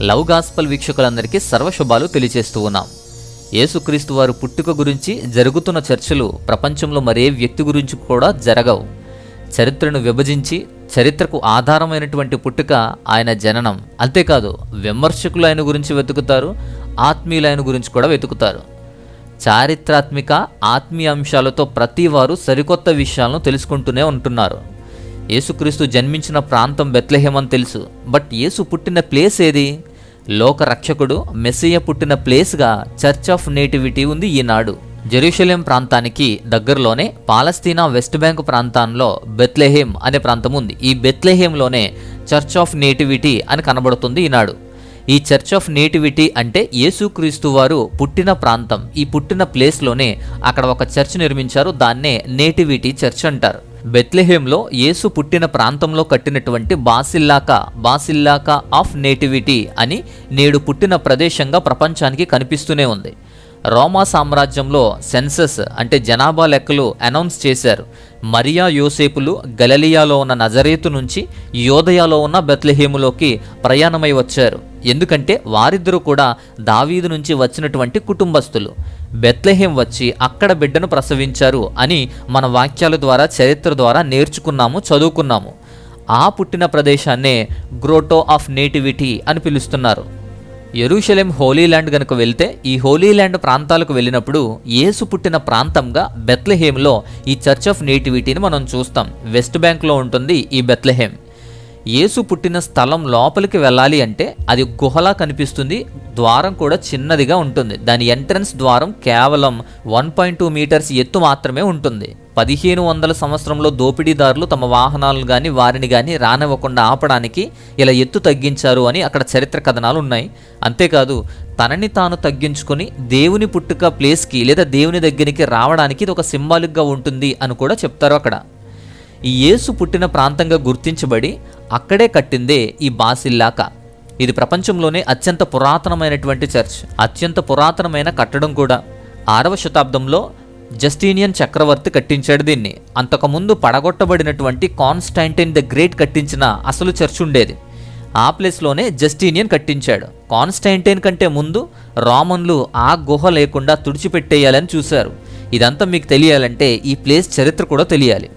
Love gospel వీక్షకులందరికీ సర్వశుభాలు తెలియజేస్తూ ఉన్నాం. యేసుక్రీస్తు వారు పుట్టుక గురించి జరుగుతున్న చర్చలు ప్రపంచంలో మరే వ్యక్తి గురించి కూడా జరగవు. చరిత్రను విభజించి చరిత్రకు ఆధారమైనటువంటి పుట్టుక ఆయన జననం. అంతేకాదు విమర్శకులు ఆయన గురించి వెతుకుతారు ఆత్మీయులైన గురించి కూడా వెతుకుతారు. చారిత్రాత్మిక ఆత్మీయ అంశాలతో ప్రతివారు సరికొత్త విషయాలను తెలుసుకుంటూనే ఉంటున్నారు. యేసుక్రీస్తు జన్మించిన ప్రాంతం బెత్లెహేమ్ అని తెలుసు. బట్ యేసు పుట్టిన ప్లేస్ ఏది? లోక రక్షకుడు మెస్సియ పుట్టిన ప్లేస్గా చర్చ్ ఆఫ్ నేటివిటీ ఉంది ఈనాడు. జెరూషలేం ప్రాంతానికి దగ్గరలోనే పాలస్తీనా వెస్ట్ బ్యాంక్ ప్రాంతంలో బెత్లెహేమ్ అనే ప్రాంతం ఉంది. ఈ బెత్లెహేమ్లోనే చర్చ్ ఆఫ్ నేటివిటీ అని కనబడుతుంది ఈనాడు. ఈ చర్చ్ ఆఫ్ నేటివిటీ అంటే యేసుక్రీస్తు వారు పుట్టిన ప్రాంతం. ఈ పుట్టిన ప్లేస్లోనే అక్కడ ఒక చర్చ్ నిర్మించారు. దాన్నే నేటివిటీ చర్చ్ అంటారు. బెత్లెహేంలో యేసు పుట్టిన ప్రాంతంలో కట్టినటువంటి బాసిల్లాకా బాసిల్లాకా ఆఫ్ నేటివిటీ అని నేడు పుట్టిన ప్రదేశంగా ప్రపంచానికి కనిపిస్తూనే ఉంది. రోమా సామ్రాజ్యంలో సెన్సస్ అంటే జనాభా లెక్కలు అనౌన్స్ చేశారు. మరియా యోసేపులు గలలియాలో ఉన్న నజరేతు నుంచి యోదయాలో ఉన్న బెత్లెహేములోకి ప్రయాణమై వచ్చారు. ఎందుకంటే వారిద్దరూ కూడా దావీదు నుంచి వచ్చినటువంటి కుటుంబస్తులు. బెత్లహేం వచ్చి అక్కడ బిడ్డను ప్రసవించారు అని మన వాక్యాల ద్వారా చరిత్ర ద్వారా నేర్చుకున్నాము చదువుకున్నాము. ఆ పుట్టిన ప్రదేశాన్నే గ్రోటో ఆఫ్ నేటివిటీ అని పిలుస్తున్నారు. ఎరూషలేం హోలీ ల్యాండ్ గనుక వెళ్తే ఈ హోలీ ల్యాండ్ ప్రాంతాలకు వెళ్ళినప్పుడు యేసు పుట్టిన ప్రాంతంగా బెత్లెహేమ్లో ఈ చర్చ్ ఆఫ్ నేటివిటీని మనం చూస్తాం. వెస్ట్ బ్యాంక్లో ఉంటుంది ఈ బెత్లెహేమ్ యేసు పుట్టిన స్థలం లోపలికి వెళ్ళాలి అంటే అది గుహలా కనిపిస్తుంది. ద్వారం కూడా చిన్నదిగా ఉంటుంది. దాని ఎంట్రన్స్ ద్వారం కేవలం వన్ పాయింట్ టూ మీటర్స్ ఎత్తు మాత్రమే ఉంటుంది. పదిహేను వందల సంవత్సరంలో దోపిడీదారులు తమ వాహనాలు కానీ వారిని కానీ రానివ్వకుండా ఆపడానికి ఇలా ఎత్తు తగ్గించారు అని అక్కడ చరిత్ర కథనాలు ఉన్నాయి. అంతేకాదు తనని తాను తగ్గించుకొని దేవుని పుట్టుక ప్లేస్కి లేదా దేవుని దగ్గరికి రావడానికి ఇది ఒక సింబాలిక్గా ఉంటుంది అని కూడా చెప్తారు అక్కడ. ఈ యేసు పుట్టిన ప్రాంతంగా గుర్తించబడి అక్కడే కట్టిందే ఈ బాసిల్లాక. ఇది ప్రపంచంలోనే అత్యంత పురాతనమైనటువంటి చర్చ్. అత్యంత పురాతనమైన కట్టడం కూడా. ఆరవ శతాబ్దంలో జస్టీనియన్ చక్రవర్తి కట్టించాడు దీన్ని. అంతకుముందు పడగొట్టబడినటువంటి కాన్స్టాంటైన్ ద గ్రేట్ కట్టించిన అసలు చర్చ్ ఉండేది. ఆ ప్లేస్లోనే జస్టీనియన్ కట్టించాడు. కాన్స్టాంటైన్ కంటే ముందు రోమన్లు ఆ గుహ లేకుండా తుడిచిపెట్టేయాలని చూశారు. ఇదంతా మీకు తెలియాలంటే ఈ ప్లేస్ చరిత్ర కూడా తెలియాలి.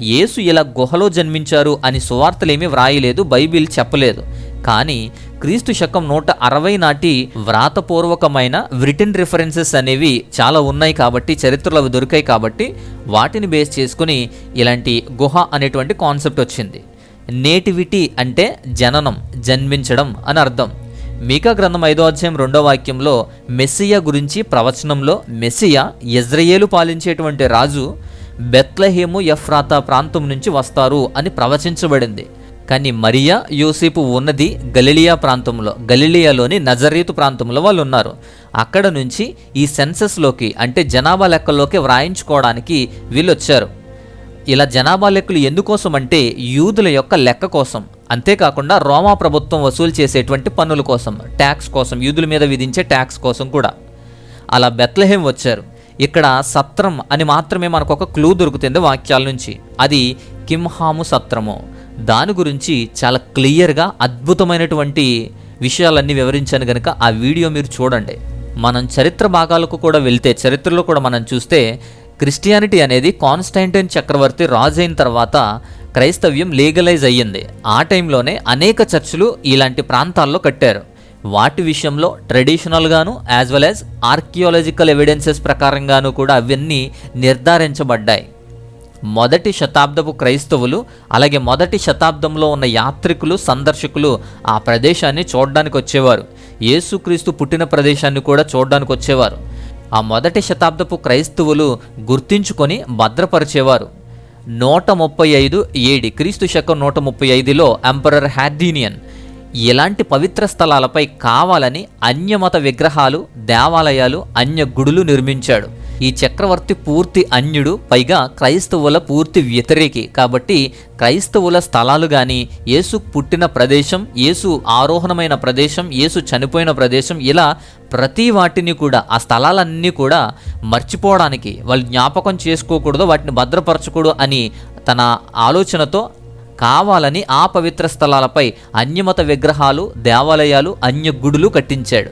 యేసు ఇలా గుహలో జన్మించారు అని సువార్తలేమీ వ్రాయలేదు బైబిల్ చెప్పలేదు. కానీ క్రీస్తు శకం నూట అరవై నాటి వ్రాతపూర్వకమైన రిటర్న్ రిఫరెన్సెస్ అనేవి చాలా ఉన్నాయి కాబట్టి చరిత్రలో అవి దొరికాయి కాబట్టి వాటిని బేస్ చేసుకుని ఇలాంటి గుహ అనేటువంటి కాన్సెప్ట్ వచ్చింది. నేటివిటీ అంటే జననం జన్మించడం అని అర్థం. మీకా గ్రంథం ఐదో అధ్యాయం రెండో వాక్యంలో మెస్సియా గురించి ప్రవచనంలో మెస్సియా ఇజ్రయేలు పాలించేటువంటి రాజు బెత్లహేము ఎఫ్రాతా ప్రాంతం నుంచి వస్తారు అని ప్రవచించబడింది. కానీ మరియా యోసేపు ఉన్నది గలిలియా ప్రాంతంలో గలిలియాలోని నజరీతు ప్రాంతంలో వాళ్ళు ఉన్నారు అక్కడ నుంచి ఈ సెన్సెస్లోకి అంటే జనాభా లెక్కల్లోకి వ్రాయించుకోవడానికి వీళ్ళు వచ్చారు ఇలా జనాభా లెక్కలు ఎందుకోసం అంటే యూదుల యొక్క లెక్క కోసం. అంతేకాకుండా రోమా ప్రభుత్వం వసూలు చేసేటువంటి పన్నుల కోసం ట్యాక్స్ కోసం యూదుల మీద విధించే ట్యాక్స్ కోసం కూడా. అలా బెత్లహేం వచ్చారు. ఇక్కడ సత్రం అని మాత్రమే మనకు ఒక క్లూ దొరుకుతుంది వాక్యాల నుంచి. అది కింహాము సత్రము. దాని గురించి చాలా క్లియర్గా అద్భుతమైనటువంటి విషయాలన్నీ వివరించాను కనుక ఆ వీడియో మీరు చూడండి. మనం చరిత్ర భాగాలకు కూడా వెళ్తే చరిత్రలో కూడా మనం చూస్తే క్రిస్టియానిటీ అనేది కాన్స్టాంటైన్ చక్రవర్తి రాజు అయిన తర్వాత క్రైస్తవ్యం లీగలైజ్ అయ్యింది. ఆ టైంలోనే అనేక చర్చిలు ఇలాంటి ప్రాంతాల్లో కట్టారు. వాటి విషయంలో ట్రెడిషనల్గాను as well as archaeological evidences ప్రకారంగాను కూడా అవన్నీ నిర్ధారించబడ్డాయి. మొదటి శతాబ్దపు క్రైస్తవులు అలాగే మొదటి శతాబ్దంలో ఉన్న యాత్రికులు సందర్శకులు ఆ ప్రదేశాన్ని చూడడానికి వచ్చేవారు. యేసుక్రీస్తు పుట్టిన ప్రదేశాన్ని కూడా చూడడానికి వచ్చేవారు. ఆ మొదటి శతాబ్దపు క్రైస్తవులు గుర్తించుకొని భద్రపరిచేవారు. నూట ముప్పై ఐదు ఏడి క్రీస్తు శకం నూట ముప్పై ఐదులో ఎంపరర్ హ్యార్డీనియన్ ఇలాంటి పవిత్ర స్థలాలపై కావాలని అన్యమత విగ్రహాలు దేవాలయాలు అన్య గుడులు నిర్మించాడు. ఈ చక్రవర్తి పూర్తి అన్యుడు పైగా క్రైస్తవుల పూర్తి వ్యతిరేకి. కాబట్టి క్రైస్తవుల స్థలాలు కానీ యేసు పుట్టిన ప్రదేశం యేసు ఆరోహణమైన ప్రదేశం యేసు చనిపోయిన ప్రదేశం ఇలా ప్రతి వాటిని కూడా ఆ స్థలాలన్నీ కూడా మర్చిపోవడానికి వాళ్ళు జ్ఞాపకం చేసుకోకూడదు వాటిని భద్రపరచకూడదు అని తన ఆలోచనతో కావాలని ఆ పవిత్ర స్థలాలపై అన్యమత విగ్రహాలు దేవాలయాలు అన్య గుడులు కట్టించాడు.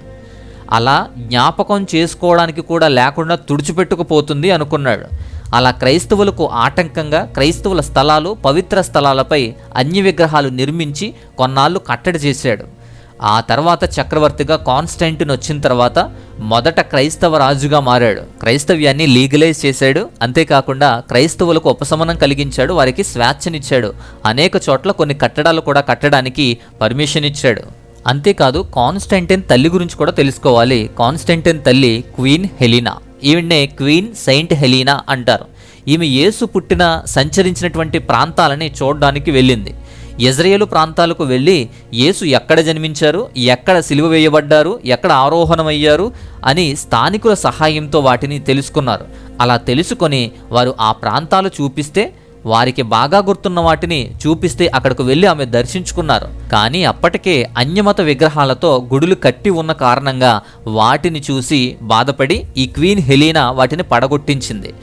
అలా జ్ఞాపకం చేసుకోవడానికి కూడా లేకుండా తుడిచిపెట్టుకుపోతుంది అనుకున్నాడు. అలా క్రైస్తవులకు ఆటంకంగా క్రైస్తవుల స్థలాలు పవిత్ర స్థలాలపై అన్య విగ్రహాలు నిర్మించి కొన్నాళ్ళు కట్టడి చేశాడు. ఆ తర్వాత చక్రవర్తిగా కాన్స్టెంటిన్ వచ్చిన తర్వాత మొదట క్రైస్తవ రాజుగా మారాడు. క్రైస్తవ్యాన్ని లీగలైజ్ చేశాడు. అంతేకాకుండా క్రైస్తవులకు ఉపశమనం కలిగించాడు. వారికి స్వేచ్ఛనిచ్చాడు. అనేక చోట్ల కొన్ని కట్టడాలు కూడా కట్టడానికి పర్మిషన్ ఇచ్చాడు. అంతేకాదు కాన్స్టెంటిన్ తల్లి గురించి కూడా తెలుసుకోవాలి. కాన్స్టెంటిన్ తల్లి క్వీన్ హెలీనా. ఈవిడ్నే క్వీన్ సెయింట్ హెలీనా అంటారు. ఈమె యేసు పుట్టిన సంచరించినటువంటి ప్రాంతాలని చూడడానికి వెళ్ళింది. ఇజ్రయేలు ప్రాంతాలకు వెళ్ళి యేసు ఎక్కడ జన్మించారు ఎక్కడ సిలువ వేయబడ్డారు ఎక్కడ ఆరోహణమయ్యారు అని స్థానికుల సహాయంతో వాటిని తెలుసుకున్నారు. అలా తెలుసుకొని వారు ఆ ప్రాంతాలు చూపిస్తే వారికి బాగా గుర్తున్న వాటిని చూపిస్తే అక్కడికి వెళ్ళి ఆమె దర్శించుకున్నారు. కానీ అప్పటికే అన్యమత విగ్రహాలతో గుడులు కట్టి ఉన్న కారణంగా వాటిని చూసి బాధపడి ఈ క్వీన్ హెలీనా వాటిని పడగొట్టించింది.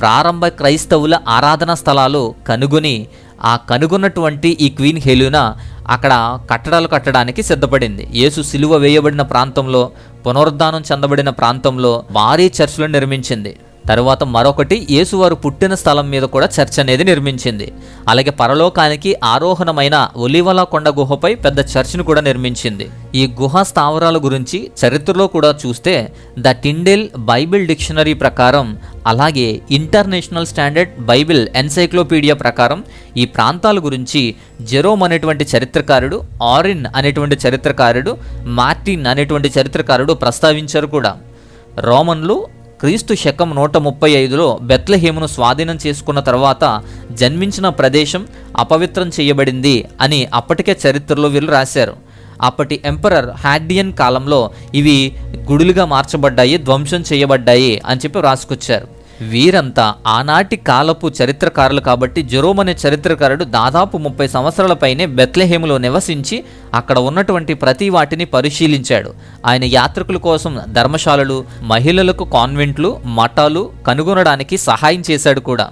ప్రారంభ క్రైస్తవుల ఆరాధనా స్థలాలు కనుగొని ఆ కనుగొన్నటువంటి ఈ క్వీన్ హెలీనా అక్కడ కట్టడాలు కట్టడానికి సిద్ధపడింది. యేసు సిలువ వేయబడిన ప్రాంతంలో పునరుద్ధానం చెందబడిన ప్రాంతంలో భారీ చర్చ్లు నిర్మించింది. తరువాత మరొకటి యేసువారు పుట్టిన స్థలం మీద కూడా చర్చ్ అనేది నిర్మించింది. అలాగే పరలోకానికి ఆరోహణమైన ఒలివల కొండ గుహపై పెద్ద చర్చ్ను కూడా నిర్మించింది. ఈ గుహ స్థావరాల గురించి చరిత్రలో కూడా చూస్తే ద టిండెల్ బైబిల్ డిక్షనరీ ప్రకారం అలాగే ఇంటర్నేషనల్ స్టాండర్డ్ బైబిల్ ఎన్సైక్లోపీడియా ప్రకారం ఈ ప్రాంతాల గురించి జెరోమ్ అనేటువంటి చరిత్రకారుడు ఆరిన్ అనేటువంటి చరిత్రకారుడు మార్టిన్ అనేటువంటి చరిత్రకారుడు ప్రస్తావించారు కూడా. రోమన్లు క్రీస్తు శకం నూట ముప్పై ఐదులో బెత్లహేమును స్వాధీనం చేసుకున్న తర్వాత జన్మించిన ప్రదేశం అపవిత్రం చేయబడింది అని అప్పటికే చరిత్రలో వీళ్ళు రాశారు. అప్పటి ఎంపరర్ హ్యాడియన్ కాలంలో ఇవి గుడులుగా మార్చబడ్డాయి ధ్వంసం చేయబడ్డాయి అని చెప్పి రాసుకొచ్చారు వీరంతా ఆనాటి కాలపు చరిత్రకారులు కాబట్టి జెరోమ్ అనే చరిత్రకారుడు దాదాపు ముప్పై సంవత్సరాల పైనే బెత్లెహేములో నివసించి అక్కడ ఉన్నటువంటి ప్రతి వాటిని పరిశీలించాడు. ఆయన యాత్రికుల కోసం ధర్మశాలలు మహిళలకు కాన్వెంట్లు మఠాలు కనుగొనడానికి సహాయం చేశాడు కూడా.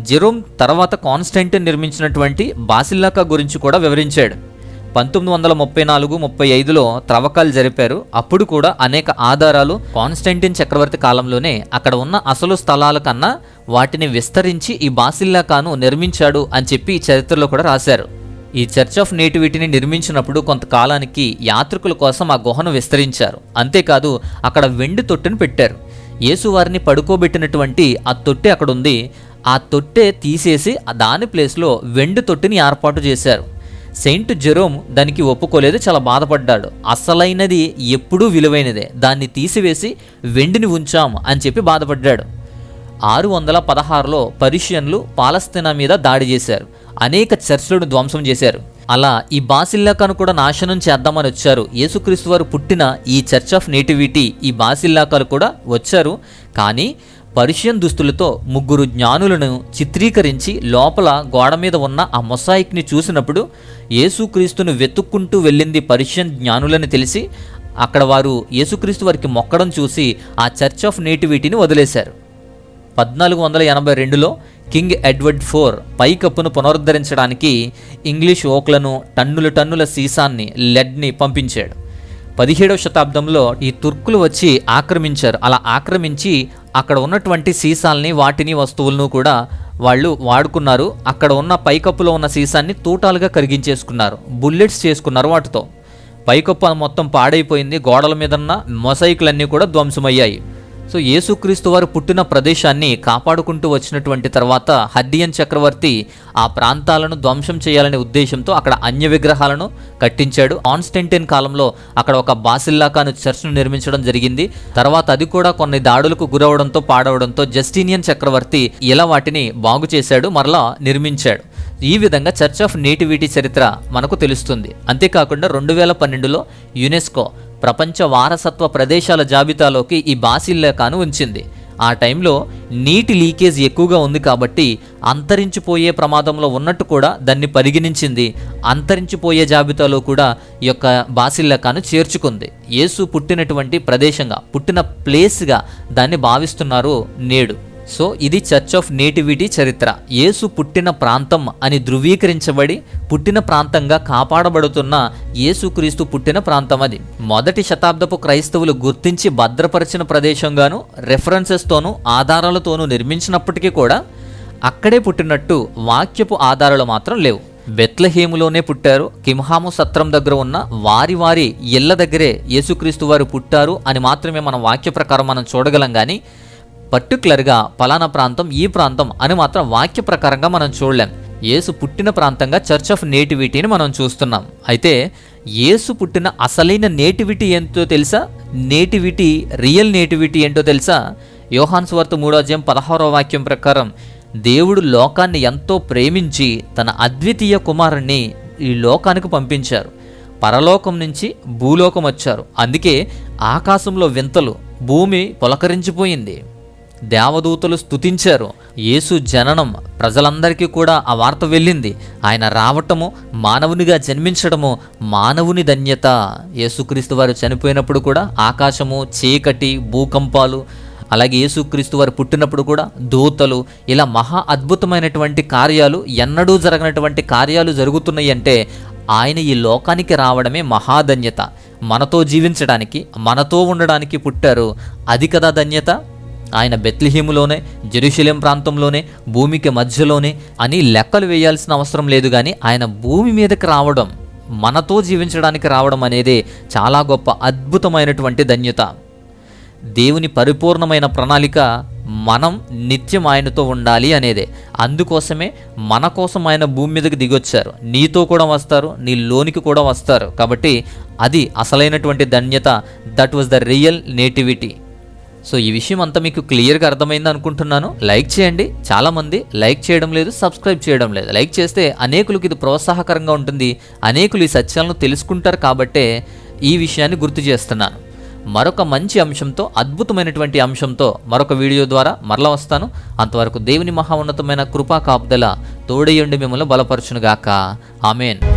జెరోమ్ తర్వాత కాన్స్టెంట్ నిర్మించినటువంటి బాసిల్లాకా గురించి కూడా వివరించాడు. పంతొమ్మిది వందల ముప్పై నాలుగు ముప్పై ఐదులో త్రవ్వకాలు జరిపారు. అప్పుడు కూడా అనేక ఆధారాలు కాన్స్టెంటిన్ చక్రవర్తి కాలంలోనే అక్కడ ఉన్న అసలు స్థలాల కన్నా వాటిని విస్తరించి ఈ బాసిల్లాకాను నిర్మించాడు అని చెప్పి చరిత్రలో కూడా రాశారు. ఈ చర్చ్ ఆఫ్ నేటివిటీని నిర్మించినప్పుడు కొంతకాలానికి యాత్రికుల కోసం ఆ గుహను విస్తరించారు. అంతేకాదు అక్కడ వెండి తొట్టెను పెట్టారు. యేసువారిని పడుకోబెట్టినటువంటి ఆ తొట్టె అక్కడ ఉంది ఆ తొట్టె తీసేసి దాని ప్లేస్లో వెండి తొట్టిని ఏర్పాటు చేశారు. సెయింట్ జెరోమ్ దానికి ఒప్పుకోలేదు చాలా బాధపడ్డాడు. అసలైనది ఎప్పుడూ విలువైనదే. దాన్ని తీసివేసి వెండిని ఉంచాం అని చెప్పి బాధపడ్డాడు. ఆరు వందల పదహారులో పర్షియన్లు పాలస్తీనా మీద దాడి చేశారు. అనేక చర్చ్లను ధ్వంసం చేశారు. అలా ఈ బాసిల్లాకాను కూడా నాశనం చేద్దామని వచ్చారు. యేసుక్రీస్తు వారు పుట్టిన ఈ చర్చ్ ఆఫ్ నేటివిటీ ఈ బాసిల్లాకాలు కూడా వచ్చారు. కానీ పర్షియన్ దుస్తులతో ముగ్గురు జ్ఞానులను చిత్రీకరించి లోపల గోడ మీద ఉన్న ఆ మొసాయిక్ని చూసినప్పుడు యేసుక్రీస్తును వెతుక్కుంటూ వెళ్ళింది పర్షియన్ జ్ఞానులని తెలిసి అక్కడ వారు యేసుక్రీస్తు వారికి మొక్కడం చూసి ఆ చర్చ్ ఆఫ్ నేటివిటీని వదిలేశారు. పద్నాలుగు వందల ఎనభై రెండులో కింగ్ ఎడ్వర్డ్ ఫోర్ పైకప్పును పునరుద్ధరించడానికి ఇంగ్లీష్ ఓక్లను టన్నుల టన్నుల సీసాన్ని లెడ్ని పంపించాడు. పదిహేడవ శతాబ్దంలో ఈ తుర్కులు వచ్చి ఆక్రమించారు. అలా ఆక్రమించి అక్కడ ఉన్నటువంటి సీసాల్ని వాటిని వస్తువులను కూడా వాళ్ళు వాడుకున్నారు. అక్కడ ఉన్న పైకప్పులో ఉన్న సీసాన్ని తూటాలుగా కరిగించేసుకున్నారు. బుల్లెట్స్ చేసుకున్నారు వాటితో. పైకప్పు మొత్తం పాడైపోయింది. గోడల మీద ఉన్న మొసైకులన్నీ కూడా ధ్వంసమయ్యాయి. సో యేసుక్రీస్తు వారు పుట్టిన ప్రదేశాన్ని కాపాడుకుంటూ వచ్చినటువంటి తర్వాత హడ్డియన్ చక్రవర్తి ఆ ప్రాంతాలను ధ్వంసం చేయాలనే ఉద్దేశంతో అక్కడ అన్య విగ్రహాలను కట్టించాడు. కాన్స్టెంటిన్ కాలంలో అక్కడ ఒక బాసిల్లాకాను చర్చ్ను నిర్మించడం జరిగింది. తర్వాత అది కూడా కొన్ని దాడులకు గురవడంతో పాడవడంతో జస్టీనియన్ చక్రవర్తి ఇలా వాటిని బాగు చేశాడు మరలా నిర్మించాడు. ఈ విధంగా చర్చ్ ఆఫ్ నేటివిటీ చరిత్ర మనకు తెలుస్తుంది. అంతేకాకుండా రెండు వేల పన్నెండులో యునెస్కో ప్రపంచ వారసత్వ ప్రదేశాల జాబితాలోకి ఈ బాసిల్లాకాను ఉంచింది. ఆ టైంలో నీటి లీకేజ్ ఎక్కువగా ఉంది కాబట్టి అంతరించిపోయే ప్రమాదంలో ఉన్నట్టు కూడా దాన్ని పరిగణించింది. అంతరించిపోయే జాబితాలో కూడా ఈ యొక్క బాసిల్లాకాను చేర్చుకుంది. యేసు పుట్టినటువంటి ప్రదేశంగా పుట్టిన ప్లేస్గా దాన్ని భావిస్తున్నారు నేడు. సో ఇది చర్చ్ ఆఫ్ నేటివిటీ చరిత్ర. యేసు పుట్టిన ప్రాంతం అని ధృవీకరించబడి పుట్టిన ప్రాంతంగా కాపాడబడుతున్న యేసుక్రీస్తు పుట్టిన ప్రాంతం అది. మొదటి శతాబ్దపు క్రైస్తవులు గుర్తించి భద్రపరిచిన ప్రదేశంగాను రెఫరెన్సెస్తోనూ ఆధారాలతోనూ నిర్మించినప్పటికీ కూడా అక్కడే పుట్టినట్టు వాక్యపు ఆధారాలు మాత్రం లేవు. బెత్లహేములోనే పుట్టారు కింహాము సత్రం దగ్గర ఉన్న వారి వారి ఇళ్ళ దగ్గరే యేసుక్రీస్తు వారు పుట్టారు అని మాత్రమే మన వాక్య ప్రకారం మనం చూడగలం కానీ పర్టికులర్గా పలానా ప్రాంతం ఈ ప్రాంతం అని మాత్రం వాక్య ప్రకారంగా మనం చూడలేం. యేసు పుట్టిన ప్రాంతంగా చర్చ్ ఆఫ్ నేటివిటీని మనం చూస్తున్నాం. అయితే యేసు పుట్టిన అసలైన నేటివిటీ ఏంటో తెలుసా? నేటివిటీ రియల్ నేటివిటీ ఏంటో తెలుసా? యోహాన్స్ స్వార్త మూడోజయం పదహారో వాక్యం ప్రకారం దేవుడు లోకాన్ని ఎంతో ప్రేమించి తన అద్వితీయ కుమారుణ్ణి ఈ లోకానికి పంపించారు. పరలోకం నుంచి భూలోకం వచ్చారు. అందుకే ఆకాశంలో వింతలు భూమి పులకరించిపోయింది. దేవదూతలు స్తుతించారు. యేసు జననం ప్రజలందరికీ కూడా ఆ వార్త వెళ్ళింది. ఆయన రావటము మానవునిగా జన్మించడము మానవుని ధన్యత. యేసుక్రీస్తు వారు చనిపోయినప్పుడు కూడా ఆకాశము చీకటి భూకంపాలు అలాగే యేసుక్రీస్తు వారు పుట్టినప్పుడు కూడా దూతలు ఇలా మహా అద్భుతమైనటువంటి కార్యాలు ఎన్నడూ జరగనటువంటి కార్యాలు జరుగుతున్నాయి అంటే ఆయన ఈ లోకానికి రావడమే మహాధన్యత మనతో జీవించడానికి మనతో ఉండడానికి పుట్టారు. అది కదా ధన్యత? ఆయన బెత్లిహీములోనే జెరూషలేం ప్రాంతంలోనే భూమికి మధ్యలోనే అని లెక్కలు వేయాల్సిన అవసరం లేదు కానీ ఆయన భూమి మీదకి రావడం మనతో జీవించడానికి రావడం అనేదే చాలా గొప్ప అద్భుతమైనటువంటి ధన్యత. దేవుని పరిపూర్ణమైన ప్రణాళిక మనం నిత్యం ఆయనతో ఉండాలి అనేదే. అందుకోసమే మన కోసం ఆయన భూమి మీదకి దిగొచ్చారు. నీతో కూడా వస్తారు నీ లోనికి కూడా వస్తారు. కాబట్టి అది అసలైనటువంటి ధన్యత. That was the real nativity so ఈ విషయం అంతా మీకు క్లియర్గా అర్థమైంది అనుకుంటున్నాను. లైక్ చేయండి. చాలామంది లైక్ చేయడం లేదు సబ్స్క్రైబ్ చేయడం లేదు. లైక్ చేస్తే అనేకులకు ఇది ప్రోత్సాహకరంగా ఉంటుంది. అనేకులు ఈ సత్యాలను తెలుసుకుంటారు కాబట్టే ఈ విషయాన్ని గుర్తు చేస్తున్నాను. మరొక మంచి అంశంతో అద్భుతమైనటువంటి అంశంతో మరొక వీడియో ద్వారా మరల వస్తాను. అంతవరకు దేవుని మహా ఉన్నతమైన కృపా కాపుదల తోడయ్యండి మిమ్మల్ని బలపరచునుగాక. ఆమెన్.